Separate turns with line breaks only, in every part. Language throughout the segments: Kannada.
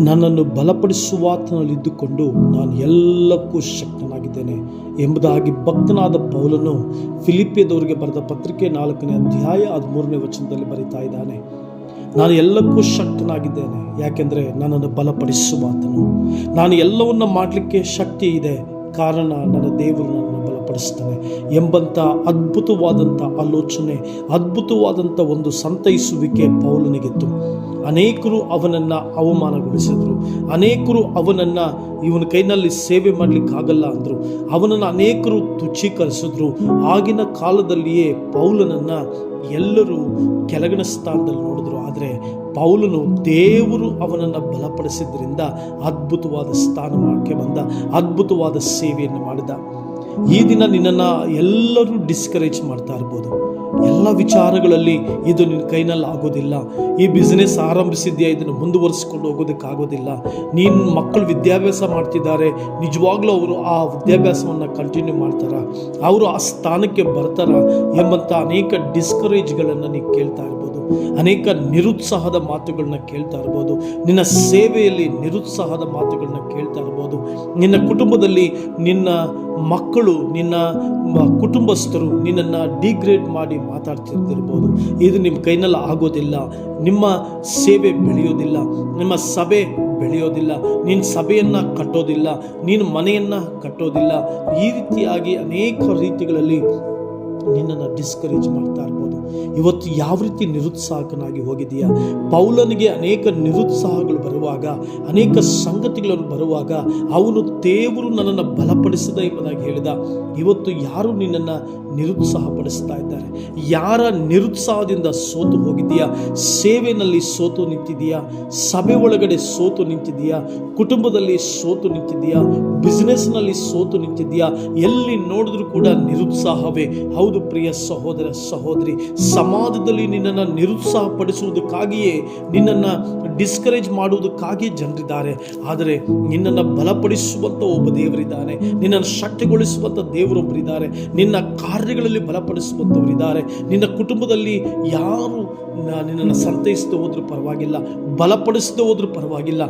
ನನ್ನನ್ನು ಬಲಪಡಿಸುವಾತನಲ್ಲಿದ್ದುಕೊಂಡು ನಾನು ಎಲ್ಲಕ್ಕೂ ಶಕ್ತನಾಗಿದ್ದೇನೆ ಎಂಬುದಾಗಿ ಭಕ್ತನಾದ ಪೌಲನು ಫಿಲಿಪಿಯದವರಿಗೆ ಬರೆದ ಪತ್ರಿಕೆ ನಾಲ್ಕನೇ ಅಧ್ಯಾಯ ಹದಿಮೂರನೇ ವಚನದಲ್ಲಿ ಬರೀತಾ ಇದ್ದಾನೆ. ನಾನು ಎಲ್ಲಕ್ಕೂ ಶಕ್ತನಾಗಿದ್ದೇನೆ, ಯಾಕೆಂದರೆ ನನ್ನನ್ನು ಬಲಪಡಿಸುವಾತನು. ನಾನು ಎಲ್ಲವನ್ನ ಮಾಡಲಿಕ್ಕೆ ಶಕ್ತಿ ಇದೆ ಕಾರಣ ನನ್ನ ದೇವರು ನನ್ನನ್ನು ಬಲಪಡಿಸ್ತಾನೆ ಎಂಬಂಥ ಅದ್ಭುತವಾದಂಥ ಆಲೋಚನೆ ಅದ್ಭುತವಾದಂಥ ಒಂದು ಸಂತೈಸುವಿಕೆ ಪೌಲನಿಗಿತ್ತು ಅನೇಕರು ಅವನನ್ನು ಅವಮಾನಗೊಳಿಸಿದರು. ಅನೇಕರು ಅವನನ್ನು ಇವನ ಕೈನಲ್ಲಿ ಸೇವೆ ಮಾಡಲಿಕ್ಕಾಗಲ್ಲ ಅಂದರು. ಅವನನ್ನು ಅನೇಕರು ತುಚ್ಛೀಕರಿಸಿದ್ರು. ಆಗಿನ ಕಾಲದಲ್ಲಿಯೇ ಪೌಲನನ್ನು ಎಲ್ಲರೂ ಕೆಳಗಿನ ಸ್ಥಾನದಲ್ಲಿ ನೋಡಿದ್ರು. ಆದರೆ ಪೌಲನು ದೇವರು ಅವನನ್ನು ಬಲಪಡಿಸಿದ್ರಿಂದ ಅದ್ಭುತವಾದ ಸ್ಥಾನಮಾನಕ್ಕೆ ಬಂದ, ಅದ್ಭುತವಾದ ಸೇವೆಯನ್ನು ಮಾಡಿದ. ಈ ದಿನ ನಿನ್ನನ್ನು ಎಲ್ಲರೂ ಡಿಸ್ಕರೇಜ್ ಮಾಡ್ತಾ ಇರ್ಬೋದು. ಎಲ್ಲ ವಿಚಾರಗಳಲ್ಲಿ ಇದು ನಿನ್ನ ಕೈನಲ್ಲಿ ಆಗೋದಿಲ್ಲ. ಈ ಬಿಸ್ನೆಸ್ ಆರಂಭಿಸಿದ್ಯಾ, ಇದನ್ನು ಮುಂದುವರಿಸ್ಕೊಂಡು ಹೋಗೋದಕ್ಕಾಗೋದಿಲ್ಲ. ನೀನು ಮಕ್ಕಳು ವಿದ್ಯಾಭ್ಯಾಸ ಮಾಡ್ತಿದ್ದಾರೆ, ನಿಜವಾಗ್ಲೂ ಅವರು ಆ ವಿದ್ಯಾಭ್ಯಾಸವನ್ನು ಕಂಟಿನ್ಯೂ ಮಾಡ್ತಾರ? ಅವರು ಆ ಸ್ಥಾನಕ್ಕೆ ಬರ್ತಾರ ಎಂಬಂಥ ಅನೇಕ ಡಿಸ್ಕರೇಜ್ಗಳನ್ನು ನೀವು ಕೇಳ್ತಾ ಅನೇಕ ನಿರುತ್ಸಾಹದ ಮಾತುಗಳನ್ನ ಕೇಳ್ತಾ ಇರ್ಬೋದು. ನಿನ್ನ ಸೇವೆಯಲ್ಲಿ ನಿರುತ್ಸಾಹದ ಮಾತುಗಳನ್ನ ಕೇಳ್ತಾ ಇರ್ಬೋದು. ನಿನ್ನ ಕುಟುಂಬದಲ್ಲಿ ನಿನ್ನ ಮಕ್ಕಳು, ನಿನ್ನ ಕುಟುಂಬಸ್ಥರು ನಿನ್ನನ್ನು ಡಿಗ್ರೇಡ್ ಮಾಡಿ ಮಾತಾಡ್ತಿರ್ತಿರ್ಬೋದು ಇದು ನಿಮ್ಮ ಕೈನಲ್ಲಿ ಆಗೋದಿಲ್ಲ. ನಿಮ್ಮ ಸೇವೆ ಬೆಳೆಯೋದಿಲ್ಲ. ನಿಮ್ಮ ಸಭೆ ಬೆಳೆಯೋದಿಲ್ಲ. ನಿನ್ನ ಸಭೆಯನ್ನು ಕಟ್ಟೋದಿಲ್ಲ. ನೀನು ಮನೆಯನ್ನು ಕಟ್ಟೋದಿಲ್ಲ. ಈ ರೀತಿಯಾಗಿ ಅನೇಕ ರೀತಿಗಳಲ್ಲಿ ನಿನ್ನನ್ನು ಡಿಸ್ಕರೇಜ್ ಮಾಡ್ತಾ ಇರ್ಬೋದು. ಇವತ್ತು ಯಾವ ರೀತಿ ನಿರುತ್ಸಾಹಕನಾಗಿ ಹೋಗಿದೆಯಾ ಪೌಲನಿಗೆ ಅನೇಕ ನಿರುತ್ಸಾಹಗಳು ಬರುವಾಗ, ಅನೇಕ ಸಂಗತಿಗಳನ್ನು ಬರುವಾಗ ಅವನು ದೇವರು ನನ್ನನ್ನು ಬಲಪಡಿಸಿದ ಎಂಬುದಾಗಿ ಹೇಳಿದ. ಇವತ್ತು ಯಾರು ನಿನ್ನನ್ನು ನಿರುತ್ಸಾಹಪಡಿಸ್ತಾ ಇದ್ದಾರೆ? ಯಾರ ನಿರುತ್ಸಾಹದಿಂದ ಸೋತು ಹೋಗಿದೆಯಾ ಸೇವೆಯಲ್ಲಿ ಸೋತು ನಿಂತಿದೆಯಾ ಸಭೆ ಒಳಗಡೆ ಸೋತು ನಿಂತಿದೆಯಾ ಕುಟುಂಬದಲ್ಲಿ ಸೋತು ನಿಂತಿದೆಯಾ ಬಿಸ್ನೆಸ್ನಲ್ಲಿ ಸೋತು ನಿಂತಿದೆಯಾ ಎಲ್ಲಿ ನೋಡಿದ್ರೂ ಕೂಡ ನಿರುತ್ಸಾಹವೇ. ಹೌದು ಪ್ರಿಯ ಸಹೋದರ, ಸಹೋದರಿ ಸಮಾಜದಲ್ಲಿ ನಿನ್ನನ್ನು ನಿರುತ್ಸಾಹಪಡಿಸುವುದಕ್ಕಾಗಿಯೇ ನಿನ್ನನ್ನು ಡಿಸ್ಕರೇಜ್ ಮಾಡುವುದಕ್ಕಾಗಿ ಜನರಿದ್ದಾರೆ. ಆದರೆ ನಿನ್ನನ್ನು ಬಲಪಡಿಸುವಂಥ ಒಬ್ಬ ದೇವರಿದ್ದಾನೆ. ನಿನ್ನನ್ನು ಶಕ್ತಿಗೊಳಿಸುವಂಥ ದೇವರೊಬ್ಬರಿದ್ದಾರೆ. ನಿನ್ನ ಕಾರ್ಯಗಳಲ್ಲಿ ಬಲಪಡಿಸುವಂಥವರಿದ್ದಾರೆ ನಿನ್ನ ಕುಟುಂಬದಲ್ಲಿ ಯಾರು ನಿನ್ನನ್ನು ಸಂತೈಸದೆ ಹೋದರೂ ಪರವಾಗಿಲ್ಲ, ಬಲಪಡಿಸದೆ ಹೋದರೂ ಪರವಾಗಿಲ್ಲ.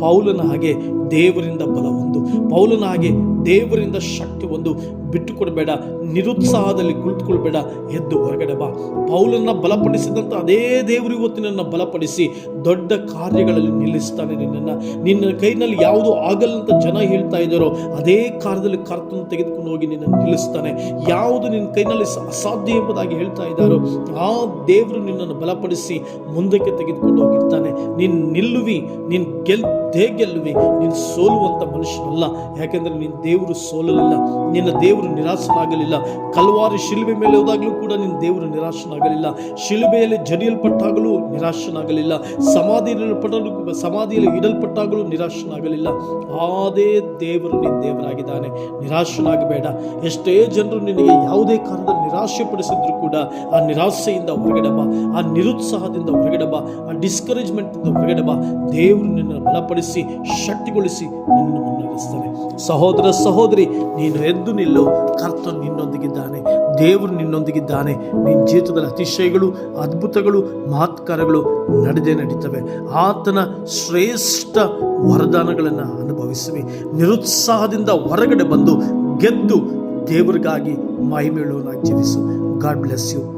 ಪೌಲನ ಹಾಗೆ ದೇವರಿಂದ ಬಲ ಒಂದು. ಪೌಲನ ಹಾಗೆ ದೇವರಿಂದ ಶಕ್ತಿ ಒಂದು. ಬಿಟ್ಟುಕೊಡಬೇಡ, ನಿರುತ್ಸಾಹದಲ್ಲಿ ಕುಳಿತುಕೊಳ್ಬೇಡ, ಎದ್ದು ಹೊರಗಡೆ ಬಾ. ಪೌಲನ್ನ ಬಲಪಡಿಸಿದಂಥ ಅದೇ ದೇವರು ಇವತ್ತು ನನ್ನ ಬಲಪಡಿಸಿ ದೊಡ್ಡ ಕಾರ್ಯಗಳಲ್ಲಿ ನಿಲ್ಲಿಸ್ತಾನೆ ನಿನ್ನನ್ನು. ನಿನ್ನ ಕೈನಲ್ಲಿ ಯಾವುದು ಆಗಲ್ಲ ಅಂತ ಜನ ಹೇಳ್ತಾ ಇದ್ದಾರೋ, ಅದೇ ಕಾರ್ಯದಲ್ಲಿ ಕರ್ತನ ತೆಗೆದುಕೊಂಡು ಹೋಗಿ ನಿನ್ನನ್ನು ನಿಲ್ಲಿಸ್ತಾನೆ. ಯಾವುದು ನಿನ್ನ ಕೈನಲ್ಲಿ ಅಸಾಧ್ಯ ಎಂಬುದಾಗಿ ಹೇಳ್ತಾ ಇದ್ದಾರೋ, ಆ ದೇವರು ನಿನ್ನನ್ನು ಬಲಪಡಿಸಿ ಮುಂದಕ್ಕೆ ತೆಗೆದುಕೊಂಡು ಹೋಗಿರ್ತಾನೆ. ನಿನ್ನ ನಿಲ್ಲುವಿ, ನೀನು ಗೆಲ್ದೇ ಗೆಲ್ಲುವಿ ನೀನು ಸೋಲುವಂಥ ಮನುಷ್ಯನಲ್ಲ. ಯಾಕೆಂದರೆ ನಿನ್ನ ದೇವರು ಸೋಲಲಿಲ್ಲ, ನಿನ್ನ ದೇವರು ನಿರಾಶನಾಗಲಿಲ್ಲ ಕಲ್ವಾರಿ ಶಿಲುಬೆ ಮೇಲೆ ಹೋದಾಗಲೂ ಕೂಡ ನಿನ್ನ ದೇವರು ನಿರಾಶನಾಗಲಿಲ್ಲ. ಶಿಲುಬೆಯಲ್ಲಿ ಜರಿಯಲ್ಪಟ್ಟಾಗಲೂ ನಿರಾಶನಾಗಲಿಲ್ಲ. ಸಮಾಧಿಯಲ್ಲಿ ಸಮಾಧಿಯಲ್ಲಿ ಇಡಲ್ಪಟ್ಟಾಗಲೂ ನಿರಾಶನಾಗಲಿಲ್ಲ. ಅದೇ ದೇವರು ನಿನ್ನ ದೇವರಾಗಿದ್ದಾನೆ. ನಿರಾಶನಾಗಬೇಡ. ಎಷ್ಟೇ ಜನರು ನಿನಗೆ ಯಾವುದೇ ಕಾರಣದಲ್ಲಿ ನಿರಾಶೆ ಪಡಿಸಿದ್ರು ಕೂಡ ಆ ನಿರಾಶೆಯಿಂದ ಹೊರಗಿಡಬ ಆ ನಿರುತ್ಸಾಹದಿಂದ ಹೊರಗಿಡಬ ಆ ಡಿಸ್ಕರೇಜ್ಮೆಂಟಿಂದ ಹೊರಗಡೆ ದೇವರು ನಿನ್ನನ್ನು ಬಲಪಡಿಸಿ, ಶಕ್ತಿಗೊಳಿಸಿ ನಿನ್ನನ್ನು ಮುನ್ನಡೆಸ್ತಾನೆ. ಸಹೋದರ ಸಹೋದರಿ, ನೀನು ಎದ್ದು ನಿಲ್ಲು. ಕರ್ತ ನಿನ್ನೊಂದಿಗಿದ್ದಾನೆ, ದೇವರು ನಿನ್ನೊಂದಿಗಿದ್ದಾನೆ. ನಿನ್ನ ಜೀವಿತದಲ್ಲಿ ಅತಿಶಯಗಳು, ಅದ್ಭುತಗಳು ಮಹತ್ಕಾರಗಳು ನಡೆದೇ ನಡೀತವೆ. ಆತನ ಶ್ರೇಷ್ಠ ವರದಾನಗಳನ್ನು ಅನುಭವಿಸುವೆ. ನಿರುತ್ಸಾಹದಿಂದ ಹೊರಗಡೆ ಬಂದು ಗೆದ್ದು ದೇವರಿಗಾಗಿ ಮಹಿಮೇಳುವನಾಗಿ ಜೀವಿಸು. God bless you